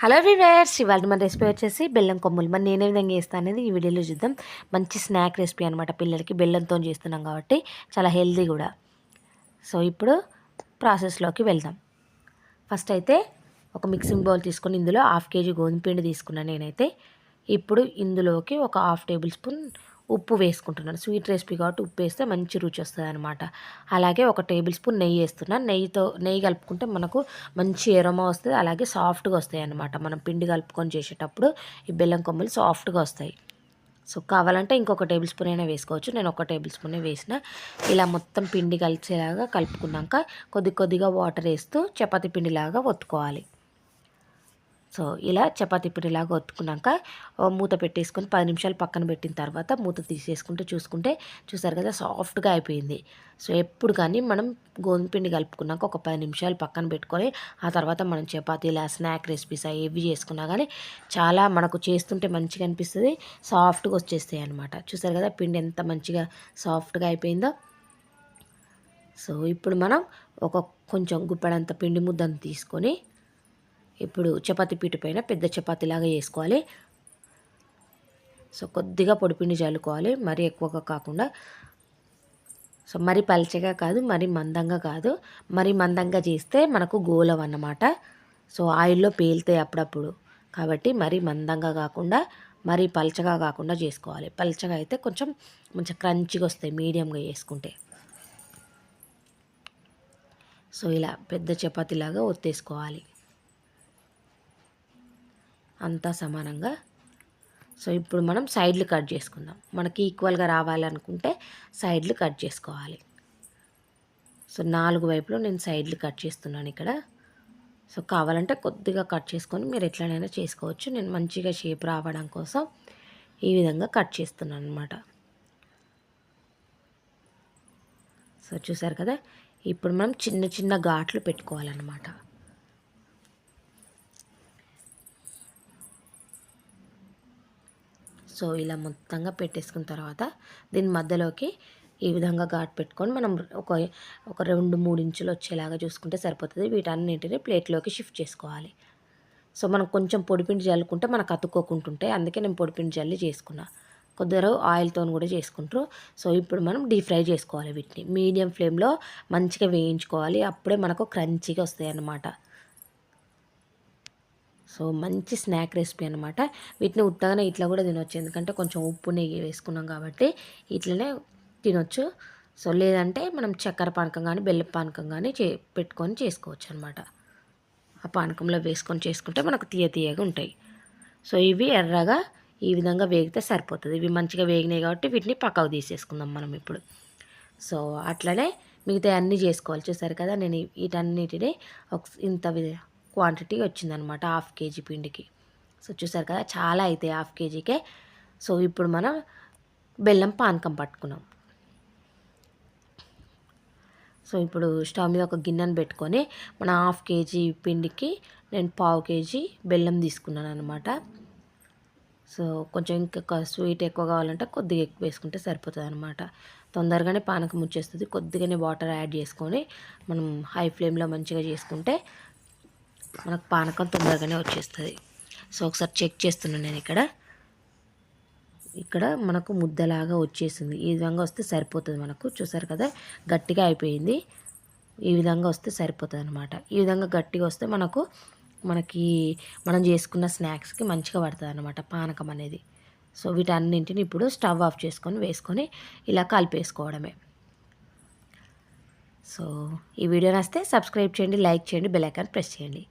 Hello వివేర్స్ ఇవాళ మన recipe వచ్చేసి బెల్లం కొమ్ములు. మరి నేను ఏ విధంగా చేస్తాను అనేది ఈ వీడియోలో చూద్దాం. మంచి స్నాక్ రెసిపీ అనమాట పిల్లలకి బెల్లంతో చేస్తున్నాం కాబట్టి చాలా హెల్దీ కూడా. సో ఇప్పుడు ప్రాసెస్లోకి వెళ్దాం. ఫస్ట్ అయితే ఒక మిక్సింగ్ బౌల్ తీసుకొని ఇందులో హాఫ్ కేజీ గోధుమ పిండి తీసుకున్నాను నేనైతే. ఇప్పుడు ఇందులోకి ఒక హాఫ్ టేబుల్ స్పూన్ ఉప్పు వేసుకుంటున్నాను. స్వీట్ రెసిపీ కాబట్టి ఉప్పు వేస్తే మంచి రుచి వస్తుంది అనమాట అలాగే ఒక టేబుల్ స్పూన్ నెయ్యి వేస్తున్నాను నెయ్యితో నెయ్యి కలుపుకుంటే మనకు మంచి ఎరమ వస్తుంది. అలాగే సాఫ్ట్గా వస్తాయి అనమాట మనం పిండి కలుపుకొని చేసేటప్పుడు ఈ బెల్లం కొమ్మలు సాఫ్ట్గా వస్తాయి. సో కావాలంటే ఇంకొక టేబుల్ స్పూన్ అయినా వేసుకోవచ్చు. నేను ఒక టేబుల్ స్పూనే వేసిన. ఇలా మొత్తం పిండి కలిసేలాగా కలుపుకున్నాక కొద్ది కొద్దిగా వాటర్ వేస్తూ చపాతీ పిండిలాగా ఒత్తుకోవాలి. సో ఇలా చపాతీ పిండిలాగా ఒత్తుకున్నాక మూత పెట్టేసుకొని పది నిమిషాలు పక్కన పెట్టిన తర్వాత మూత తీసేసుకుంటే చూసుకుంటే చూసారు కదా సాఫ్ట్గా అయిపోయింది. సో ఎప్పుడు కానీ మనం గోధుమ పిండి కలుపుకున్నాక ఒక పది నిమిషాలు పక్కన పెట్టుకొని ఆ తర్వాత మనం చపాతీలా స్నాక్ రెసిపీస్ ఏవి చేసుకున్నా కానీ చాలా మనకు చేస్తుంటే మంచిగా అనిపిస్తుంది సాఫ్ట్గా వచ్చేస్తాయి అనమాట చూసారు కదా పిండి ఎంత మంచిగా సాఫ్ట్గా అయిపోయిందో. సో ఇప్పుడు మనం ఒక కొంచెం గుప్పెడంత పిండి ముద్దను తీసుకొని ఇప్పుడు చపాతీ పీట పైన పెద్ద చపాతీలాగా వేసుకోవాలి సో కొద్దిగా పొడిపిండి చల్లుకోవాలి. మరీ ఎక్కువగా కాకుండా సో మరి పలచగా కాదు మరి మందంగా కాదు. మరి మందంగా చేస్తే మనకు గోలం అన్నమాట. సో ఆయిల్లో పేలుతాయి అప్పుడప్పుడు. కాబట్టి మరీ మందంగా కాకుండా మరి పలచగా కాకుండా చేసుకోవాలి. పలచగా అయితే కొంచెం మంచిగా క్రంచిగా వస్తాయి మీడియంగా చేసుకుంటే. సో ఇలా పెద్ద చపాతీలాగా ఒత్తేసుకోవాలి. అంతా సమానంగా. సో ఇప్పుడు మనం సైడ్లు కట్ చేసుకుందాం. మనకి ఈక్వల్గా రావాలనుకుంటే సైడ్లు కట్ చేసుకోవాలి. సో నాలుగు వైపులో నేను సైడ్లు కట్ చేస్తున్నాను ఇక్కడ. సో కావాలంటే కొద్దిగా కట్ చేసుకొని మీరు ఎట్లనైనా చేసుకోవచ్చు. నేను మంచిగా షేప్ రావడం కోసం ఈ విధంగా కట్ చేస్తున్నాను అనమాట సో చూసారు కదా? ఇప్పుడు మనం చిన్న చిన్న ఘాట్లు పెట్టుకోవాలన్నమాట. సో ఇలా మొత్తంగా పెట్టేసుకున్న తర్వాత దీని మధ్యలోకి ఈ విధంగా ఘాట్ పెట్టుకొని మనం ఒక ఒక రెండు మూడు ఇంచులు వచ్చేలాగా చూసుకుంటే సరిపోతుంది. వీటన్నింటిని ప్లేట్లోకి షిఫ్ట్ చేసుకోవాలి. సో మనం కొంచెం పొడిపిండి జల్లుకుంటే మనకు అతుక్కోకుంటుంటే అందుకే నేను పొడిపిండి జల్లి చేసుకున్నా. కొద్దిగా ఆయిల్తో కూడా చేసుకుంటారు. సో ఇప్పుడు మనం డీప్ ఫ్రై చేసుకోవాలి వీటిని. మీడియం ఫ్లేమ్లో మంచిగా వేయించుకోవాలి. అప్పుడే మనకు క్రంచీగా వస్తాయి అన్నమాట సో మంచి స్నాక్ రెసిపీ అనమాట వీటిని ఉత్తగానే ఇట్లా కూడా తినొచ్చు. ఎందుకంటే కొంచెం ఉప్పు నెయ్యి వేసుకున్నాం కాబట్టి ఇట్లనే తినొచ్చు. సో లేదంటే మనం చక్కెర పానకం కానీ బెల్లం పానకం కానీ చే పెట్టుకొని చేసుకోవచ్చు అనమాట ఆ పానకంలో వేసుకొని చేసుకుంటే మనకు తీయ తీయగా ఉంటాయి. సో ఇవి ఎర్రగా ఈ విధంగా వేగితే సరిపోతుంది. ఇవి మంచిగా వేగినాయి కాబట్టి వీటిని పక్కకు తీసేసుకుందాం మనం ఇప్పుడు. సో అట్లనే మిగతా అన్నీ చేసుకోవాలి. చూసారు కదా నేను వీటన్నిటిని ఒక ఇంత క్వాంటిటీ వచ్చిందనమాట హాఫ్ కేజీ పిండికి. సో చూసారు కదా చాలా అవుతాయి హాఫ్ కేజీకే. సో ఇప్పుడు మనం బెల్లం పానకం పట్టుకున్నాం. సో ఇప్పుడు స్టవ్ మీద ఒక గిన్నెను పెట్టుకొని మన హాఫ్ కేజీ పిండికి నేను పావు కేజీ బెల్లం తీసుకున్నాను అనమాట సో కొంచెం ఇంకా స్వీట్ ఎక్కువ కావాలంటే కొద్దిగా ఎక్కువ వేసుకుంటే సరిపోతుంది అనమాట తొందరగానే పానకం వచ్చేస్తుంది కొద్దిగానే వాటర్ యాడ్ చేసుకొని మనం హై ఫ్లేమ్లో మంచిగా చేసుకుంటే మనకు పానకం తొందరగానే వచ్చేస్తుంది. సో ఒకసారి చెక్ చేస్తున్నాను నేను ఇక్కడ. ఇక్కడ మనకు ముద్దలాగా వచ్చేసింది. ఈ విధంగా వస్తే సరిపోతుంది మనకు. చూసారు కదా గట్టిగా అయిపోయింది. ఈ విధంగా వస్తే సరిపోతుంది అనమాట ఈ విధంగా గట్టిగా వస్తే మనకు మనకి మనం చేసుకున్న స్నాక్స్కి మంచిగా పడుతుంది అనమాట పానకం అనేది. సో వీటన్నింటిని ఇప్పుడు స్టవ్ ఆఫ్ చేసుకొని వేసుకొని ఇలా కలిపేసుకోవడమే. సో ఈ వీడియో నస్తే సబ్స్క్రైబ్ చేయండి లైక్ చేయండి బెల్ ఐకాన్ ప్రెస్ చేయండి.